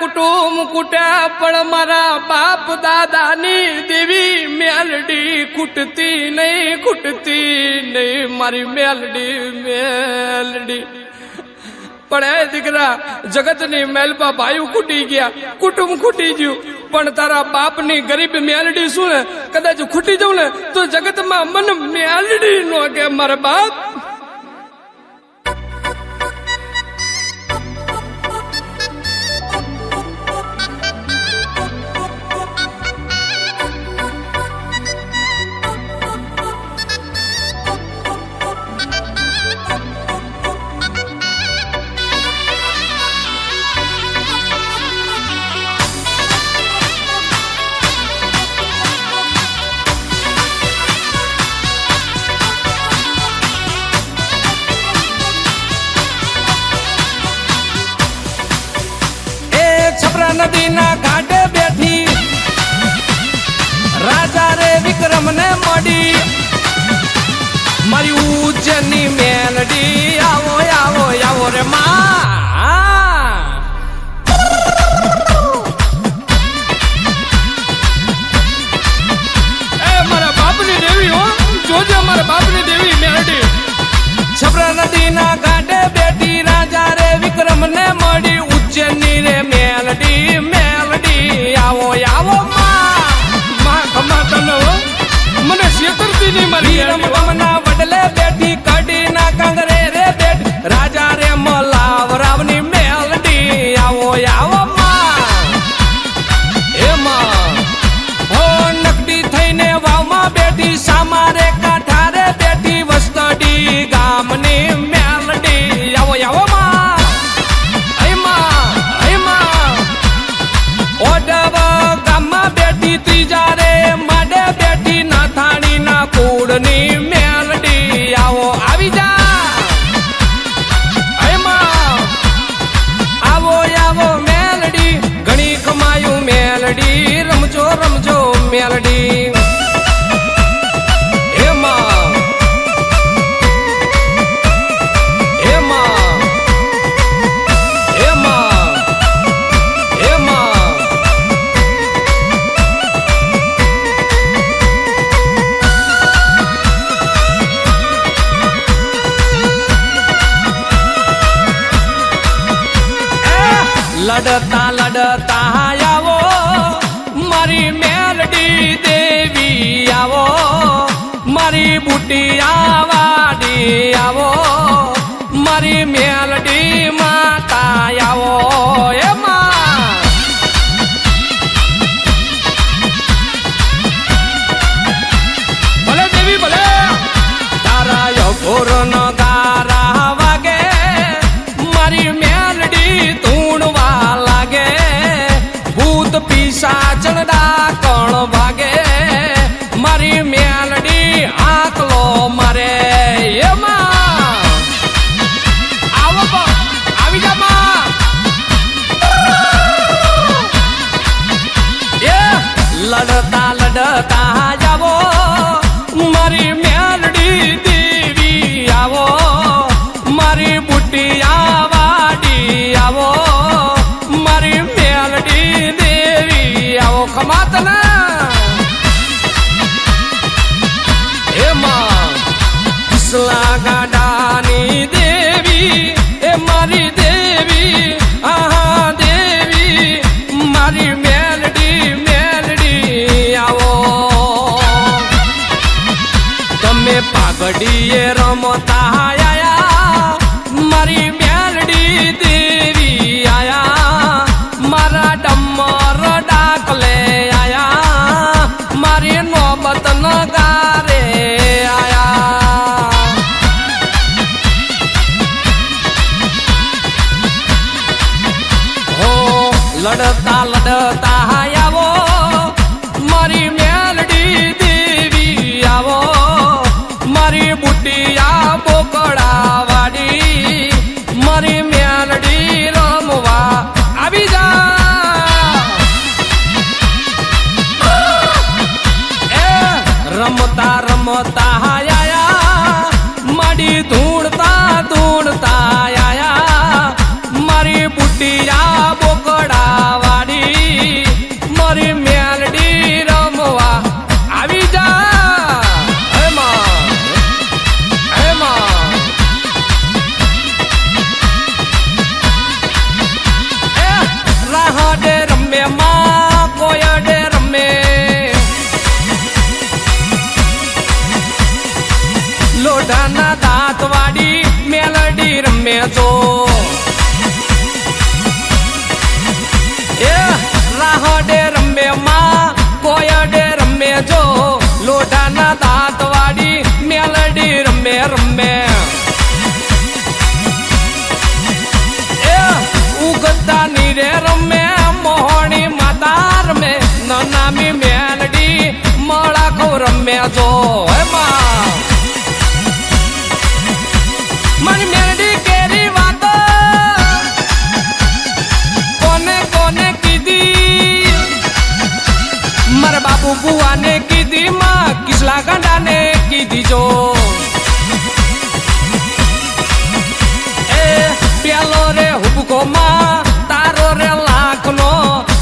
કુટુંબ કુટ્યા, પણ મારા બાપ દાદાની દેવી મેલડી કુટતી નહીં કુટતી નહીં. મારી મેલડી મેલડી. પણ એ દીકરા જગતની મેલપા ભાઈ ખૂટી ગયા, કુટુંબ ખૂટી ગયું. પણ તારા બાપની ગરીબ મેલડી શું ને? કદાચ ખૂટી જવું ને, તો જગતમાં મન મેલડી નો કે મારા બાપ. નદીના ઘાટે બેઠી. રાજા રે વિક્રમ ને મળી. મારી ઉજ્જૈનની મેલડી આવો આવો આવો રે માં. જોજે નદીના કાંઠે બેઠી. રાજા રે વિક્રમ ને મળી. ઉજ્જૈની રે મરી ગમના વડલે બેઠી કાઢી underneath. લડતા લડતા. সাজন લડતા લડતા આવો. મારી મોઢાના દાંતવાડી મેલડી રમે છો એ રાહડે રમે માં, કોયડે રમે જો. લોઢાના દાંતવાડી મેલડી રમે રમે. એ ઉગતા નીરે રમે માતા રમે. નામી મેલડી મળાકો રમે જો. એમાં જો એ પેલો રે હુબકો માં તારો રે લાખનો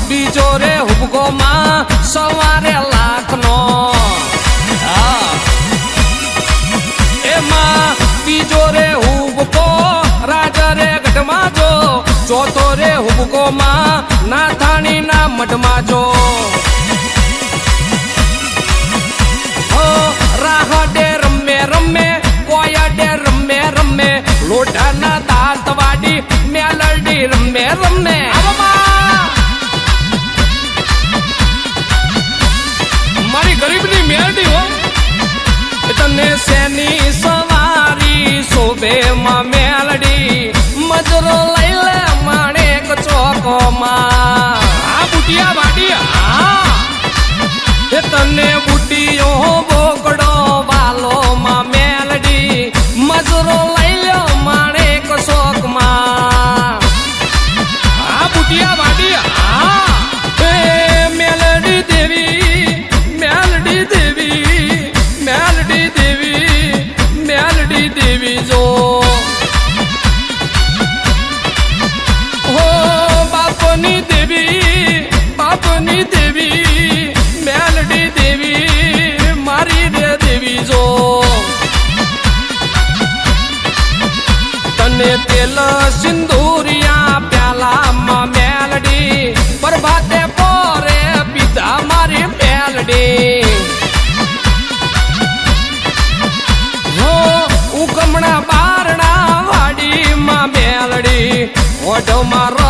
બીજો રે હુબકો માં સવારે લાખનો હા એમાં બીજો રે હુબકો રાજા રે ગઢમાં જો ચોથો રે હુબકો માં નાથાણી ના મઢમાં જો લોઢાના દાંત વાડી મેલડી રમે રમે. મારી ગરીબની મેલડી હો. તને શેની સવારી શોભે માં મેલડી. મજરો લઈ લે માણેક ચોકોમાં. આ બુટિયા એ તને બુટીઓ તેલ સિંદુરિયા પ્યાલામાં મેલડી. પ્રભાતે પોરે પિતા મારી મેલડી. ઉકમણા બારણા વાડીમાં મેલડી. ઓઢો રથડા